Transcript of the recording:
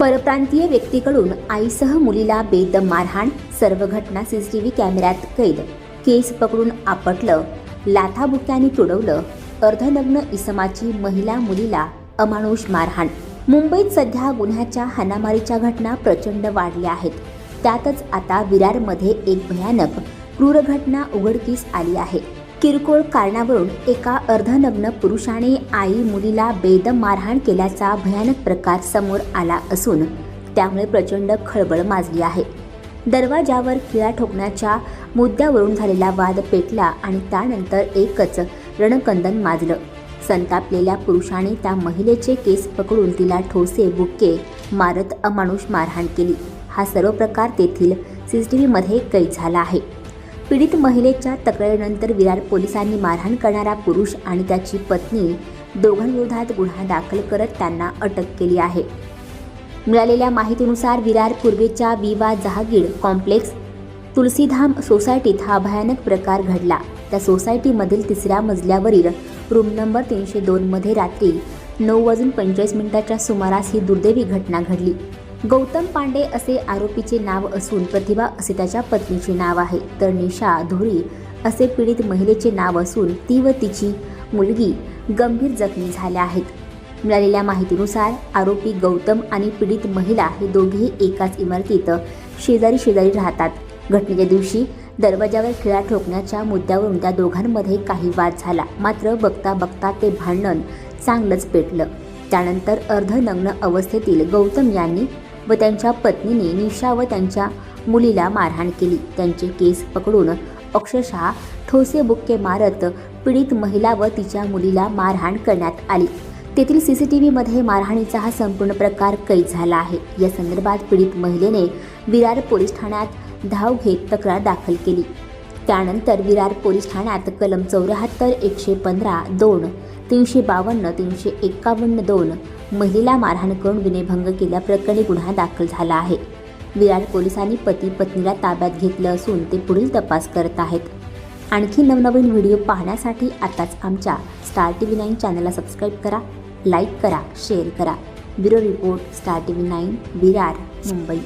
परप्रांतीय व्यक्तीकडून आईसह मुलीला बेदम मारहाण सर्व घटना सीसीटीव्ही कॅमेऱ्यात कैद. केस पकडून आपटलं लाथाबुक्याने तुडवलं अर्धनग्न इसमाची महिला मुलीला अमानुष मारहाण. मुंबईत सध्या गुन्ह्याच्या हाणामारीच्या घटना प्रचंड वाढल्या आहेत. त्यातच आता विरारमध्ये एक भयानक क्रूर घटना उघडकीस आली आहे. किरकोळ कारणावरून एका अर्धनग्न पुरुषाने आई मुलीला बेदम मारहाण केल्याचा भयानक प्रकार समोर आला असून त्यामुळे प्रचंड खळबळ माजली आहे. दरवाजावर खिळा ठोकण्याच्या मुद्द्यावरून झालेला वाद पेटला आणि त्यानंतर एकच रणकंदन माजलं. संतापलेल्या पुरुषाने त्या महिलेचे केस पकडून तिला ठोसे बुक्के मारत अमानुष मारहाण केली. हा सर्व प्रकार तेथील सी टी व्हीमध्ये कैद झाला आहे. पीडित महिलेच्या तक्रारीनंतर विरार पोलिसांनी मारहाण करणारा पुरुष आणि त्याची पत्नी दोघांविरोधात गुन्हा दाखल करत त्यांना अटक केली आहे. मिळालेल्या माहितीनुसार विरार पूर्वेच्या विवा जहागीर कॉम्प्लेक्स तुलसीधाम सोसायटीत हा भयानक प्रकार घडला. त्या सोसायटीमधील तिसऱ्या मजल्यावरील रूम नंबर तीनशे दोनमध्ये रात्री नऊ वाजून पंचेचाळीस मिनिटाच्या सुमारास ही दुर्दैवी घटना घडली. गौतम पांडे असे आरोपीचे नाव असून प्रतिभा असे त्याच्या पत्नीचे नाव आहे. तर निशा धुरी असे पीडित महिलेचे नाव असून ती व तिची मुलगी गंभीर जखमी झाल्या आहेत. मिळालेल्या माहितीनुसार आरोपी गौतम आणि पीडित महिला हे दोघेही एकाच इमारतीत शेजारी शेजारी राहतात. घटनेच्या दिवशी दरवाजावर खिळा ठोकण्याच्या मुद्द्यावरून त्या दोघांमध्ये काही वाद झाला. मात्र बघता बघता ते भांडण चांगलंच पेटलं. त्यानंतर अर्धनग्न अवस्थेतील गौतम यांनी व त्यांच्या पत्नीने निशा व त्यांच्या मुलीला मारहाण केली. त्यांचे केस पकडून अक्षरशः ठोसे बुक्के मारत पीडित महिला व तिच्या मुलीला मारहाण करण्यात आली. तेथील सी सी टी व्हीमध्ये मारहाणीचा हा संपूर्ण प्रकार कैद झाला आहे. या संदर्भात पीडित महिलेने विरार पोलीस ठाण्यात धाव घेत तक्रार दाखल केली. त्यानंतर विरार पोलीस ठाण्यात कलम चौऱ्याहत्तर एकशे पंधरा दोन तीनशे बावन्न तीनशे एक्कावन्न दोन महिलेला मारहाण करून विनयभंग केल्याप्रकरणी गुन्हा दाखल झाला आहे. विरार पोलिसांनी पती पत्नीला ताब्यात घेतलं असून ते पुढील तपास करत आहेत. आणखी नवनवीन व्हिडिओ पाहण्यासाठी आताच आमच्या स्टार टी व्ही नाईन चॅनलला सबस्क्राईब करा लाईक करा शेअर करा. Bureau report star T V nine Virar Mumbai.